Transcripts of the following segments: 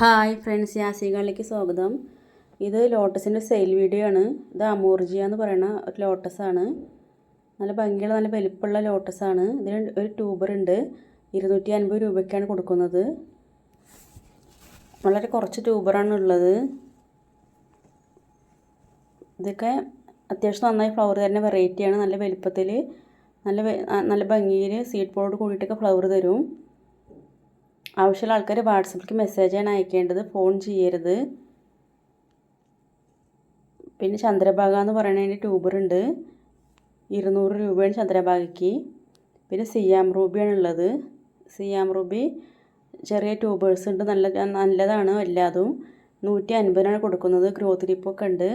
Hi friends യാസികളിലേക്ക് സ്വാഗതം. ഇത് ലോട്ടസിന്റെ sale video ആണ്. ഇത് അമോർജിയ എന്ന് പറയുന്ന ഒരു ലോട്ടസാണ് നല്ല ഭംഗിയുള്ള നല്ല വലിപ്പമുള്ള ലോട്ടസാണ് ഇതിന് ഒരു ട്യൂബർ ഉണ്ട്. ഇരുന്നൂറ്റി അൻപത് രൂപയ്ക്കാണ് കൊടുക്കുന്നത്. വളരെ കുറച്ച് ട്യൂബറാണ് ഉള്ളത്. ഇതൊക്കെ അത്യാവശ്യം നന്നായി ഫ്ലവർ തരുന്ന വെറൈറ്റിയാണ് നല്ല വലിപ്പത്തിൽ നല്ല നല്ല ഭംഗിയിൽ സീഡ് പോളോട് കൂടിയിട്ടൊക്കെ ഫ്ലവർ തരും. ആവശ്യമുള്ള ആൾക്കാർ വാട്സപ്പിലേക്ക് മെസ്സേജാണ് അയക്കേണ്ടത്. ഫോൺ ചെയ്യരുത്. പിന്നെ ചന്ദ്രഭാഗ എന്ന് പറയുന്നതിന്റെ ട്യൂബറുണ്ട് ഇരുന്നൂറ് രൂപയാണ് ചന്ദ്രഭാഗയ്ക്ക്. പിന്നെ സിയാം റൂബിയാണ് ഉള്ളത്. സിയാം റൂബി ചെറിയ ട്യൂബേഴ്സ് ഉണ്ട്. നല്ല നല്ലതാണ് എല്ലാതും. നൂറ്റി അൻപതിനാണ് കൊടുക്കുന്നത്. ഗ്രോത്ത് ഡിപ്പൊക്കെ ഉണ്ട്.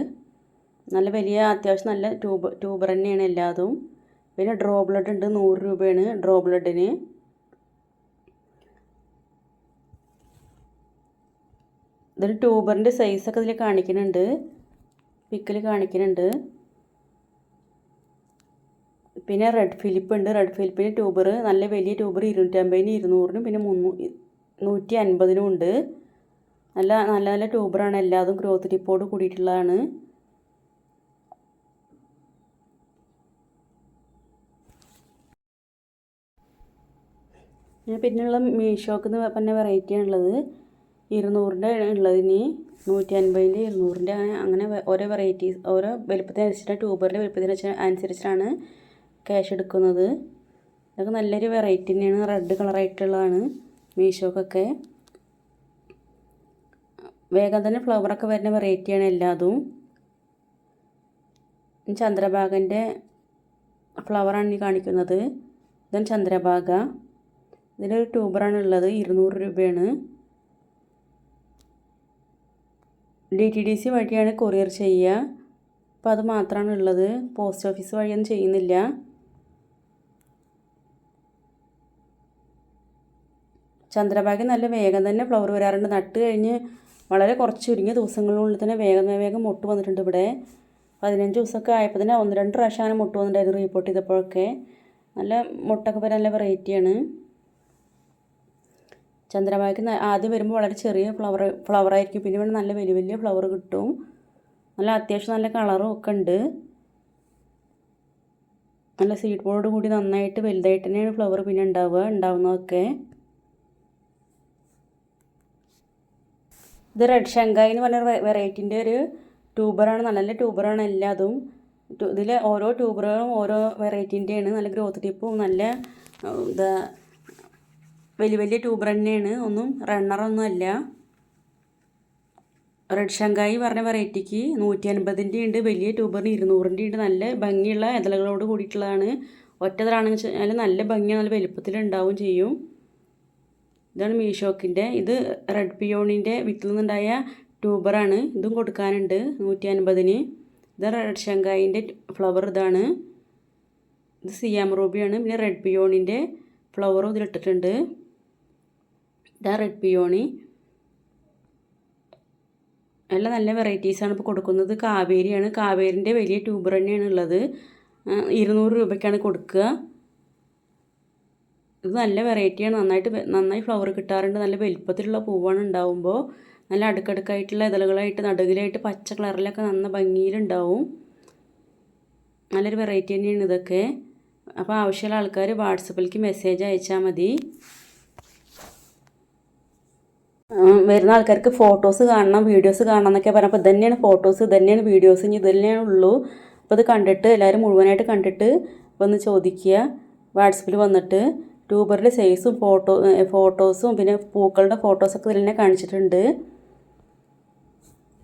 നല്ല വലിയ അത്യാവശ്യം നല്ല ട്യൂബ് ട്യൂബർ തന്നെയാണ് എല്ലാതും. പിന്നെ ഡ്രോ ബ്ലഡ് ഉണ്ട്. നൂറ് രൂപയാണ് ഡ്രോ ബ്ലഡിന് ഇതിൽ ട്യൂബറിന്റെ സൈസൊക്കെ ഇതിൽ കാണിക്കുന്നുണ്ട്. പിക്കിൽ കാണിക്കുന്നുണ്ട്. പിന്നെ റെഡ് ഫിലിപ്പ് ഉണ്ട്. റെഡ് ഫിലിപ്പിന്റെ ട്യൂബർ നല്ല വലിയ ട്യൂബർ ഇരുന്നൂറ്റമ്പതിന് ഇരുന്നൂറിനും പിന്നെ മുന്നൂ നൂറ്റി അൻപതിനും ഉണ്ട്. നല്ല നല്ല നല്ല ട്യൂബറാണ്. എല്ലാതും ഗ്രോത്ത് ടിപ്പോട് കൂടിയിട്ടുള്ളതാണ്. പിന്നെയുള്ള മീഷോക്ക് എന്ന് പറഞ്ഞ വെറൈറ്റിയാണുള്ളത് ഇരുന്നൂറിന്റെ ഉള്ളതിന് നൂറ്റി അൻപതിന്റെ ഇരുന്നൂറിന്റെ അങ്ങനെ ഓരോ വെറൈറ്റീസ് ഓരോ വലുപ്പത്തിനനുസരിച്ചിട്ട് ട്യൂബറിന്റെ വലുപ്പത്തിന് അനുസരിച്ചിട്ടാണ് ക്യാഷ് എടുക്കുന്നത്. ഇതൊക്കെ നല്ലൊരു വെറൈറ്റി തന്നെയാണ്. റെഡ് കളറായിട്ടുള്ളതാണ് മീഷോക്കൊക്കെ. വേഗം തന്നെ ഫ്ലവറൊക്കെ വരുന്ന വെറൈറ്റിയാണ് എല്ലാതും. ചന്ദ്രഭാഗന്റെ ഫ്ലവറാണ് ഈ കാണിക്കുന്നത്. ഇതാണ് ചന്ദ്രഭാഗ. ഇതിനൊരു ട്യൂബറാണ് ഉള്ളത്. ഇരുന്നൂറ് രൂപയാണ്. ഡി ടി ഡി സി വഴിയാണ് കൊറിയർ ചെയ്യുക. അപ്പോൾ അത് മാത്രമാണ് ഉള്ളത്. പോസ്റ്റ് ഓഫീസ് വഴിയൊന്നും ചെയ്യുന്നില്ല. ചന്ദ്രഭാഗ്യ നല്ല വേഗം തന്നെ ഫ്ലവർ വരാറുണ്ട്. നട്ട് കഴിഞ്ഞ് വളരെ കുറച്ച് ചുരുങ്ങിയ ദിവസങ്ങളിനുള്ളിൽ തന്നെ വേഗം വേഗം മുട്ട് വന്നിട്ടുണ്ട് ഇവിടെ. പതിനഞ്ച് ദിവസമൊക്കെ ആയപ്പോൾ തന്നെ ഒന്ന് രണ്ട് പ്രാവശ്യം അങ്ങനെ മുട്ട് വന്നിട്ടുണ്ടായിരുന്നു റിപ്പോർട്ട് ചെയ്തപ്പോഴൊക്കെ. നല്ല മുട്ടൊക്കെ വരാൻ നല്ല വെറൈറ്റിയാണ് ചന്ദ്രഭാഗയ്ക്ക് ആദ്യം വരുമ്പോൾ വളരെ ചെറിയ ഫ്ലവർ ഫ്ലവർ ആയിരിക്കും. പിന്നെ ഇവിടെ നല്ല വലിയ വലിയ ഫ്ലവർ കിട്ടും. നല്ല അത്യാവശ്യം നല്ല കളറും ഒക്കെ ഉണ്ട്. നല്ല സീഡ് ബോളോട് കൂടി നന്നായിട്ട് വലുതായിട്ട് തന്നെയാണ് ഫ്ലവർ പിന്നെ ഉണ്ടാവുക ഉണ്ടാവുന്നതൊക്കെ. ഇത് റെഡ് ഷങ്കായി എന്ന് പറഞ്ഞ വെറൈറ്റിന്റെ ഒരു ട്യൂബറാണ് നല്ല നല്ല ട്യൂബറാണ് എല്ലാതും. ഇതിൽ ഓരോ ട്യൂബറുകളും ഓരോ വെറൈറ്റിന്റെയാണ് നല്ല ഗ്രോത്ത് ടിപ്പും നല്ല ഇതാ വലിയ വലിയ ട്യൂബർ തന്നെയാണ്. ഒന്നും റണ്ണറൊന്നും അല്ല. റെഡ് ഷങ്കായി പറഞ്ഞ വെറൈറ്റിക്ക് നൂറ്റി അൻപതിന്റെ ഉണ്ട്. വലിയ ട്യൂബറിന് ഇരുന്നൂറിന്റെ ഉണ്ട്. നല്ല ഭംഗിയുള്ള ഇതളകളോട് കൂടിയിട്ടുള്ളതാണ്. ഒറ്റതലാണെന്ന് വെച്ചാൽ നല്ല ഭംഗി നല്ല വലുപ്പത്തിൽ ഉണ്ടാവും ചെയ്യും. ഇതാണ് മീഷോക്കിന്റെ ഇത് റെഡ് പിയോണിന്റെ വിത്തിൽ നിന്നുണ്ടായ ട്യൂബറാണ്. ഇതും കൊടുക്കാനുണ്ട് നൂറ്റി അൻപതിന് ഇത് റെഡ് ഷങ്കായിന്റെ ഫ്ലവർ ഇതാണ്. ഇത് സിയാം റൂബിയാണ് പിന്നെ റെഡ് പിയോണിന്റെ ഫ്ലവറും ഇതിലിട്ടിട്ടുണ്ട്. ഇതാ റെഡ് പിയോണി നല്ല നല്ല വെറൈറ്റീസാണ് ഇപ്പോൾ കൊടുക്കുന്നത്. കാവേരിയാണ്. കാവേരിന്റെ വലിയ ട്യൂബർ തന്നെയാണ് ഉള്ളത്. ഇരുന്നൂറ് രൂപയ്ക്കാണ് കൊടുക്കുക. ഇത് നല്ല വെറൈറ്റിയാണ് നന്നായിട്ട് നന്നായി ഫ്ലവർ കിട്ടാറുണ്ട്. നല്ല വലിപ്പത്തിലുള്ള പൂവാണ് ഉണ്ടാവുമ്പോൾ നല്ല അടുക്കടുക്കായിട്ടുള്ള ഇതളുകളായിട്ട് നടുകിലായിട്ട് പച്ച കളറിലൊക്കെ നന്ന ഭംഗിയിലുണ്ടാവും. നല്ലൊരു വെറൈറ്റി തന്നെയാണ് ഇതൊക്കെ. അപ്പോൾ ആവശ്യമുള്ള ആൾക്കാർ വാട്സപ്പിലേക്ക് മെസ്സേജ് അയച്ചാൽ മതി. വരുന്ന ആൾക്കാർക്ക് ഫോട്ടോസ് കാണണം വീഡിയോസ് കാണണം എന്നൊക്കെ പറഞ്ഞപ്പോൾ തന്നെയാണ് ഫോട്ടോസ് തന്നെയാണ് വീഡിയോസ് ഇനി ഇതന്നെയാണ് തന്നെയാണ് ഉള്ളൂ. അപ്പോൾ ഇത് കണ്ടിട്ട് എല്ലാവരും മുഴുവനായിട്ട് കണ്ടിട്ട് വന്ന് ചോദിക്കുക. വാട്സപ്പിൽ വന്നിട്ട് ട്യൂബറിന്റെ സൈസും ഫോട്ടോ ഫോട്ടോസും പിന്നെ പൂക്കളുടെ ഫോട്ടോസൊക്കെ ഇതിൽ തന്നെ കാണിച്ചിട്ടുണ്ട്.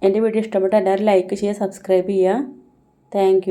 എന്റെ വീഡിയോ ഇഷ്ടപ്പെട്ട എല്ലാവരും ലൈക്ക് ചെയ്യുക സബ്സ്ക്രൈബ് ചെയ്യുക. താങ്ക്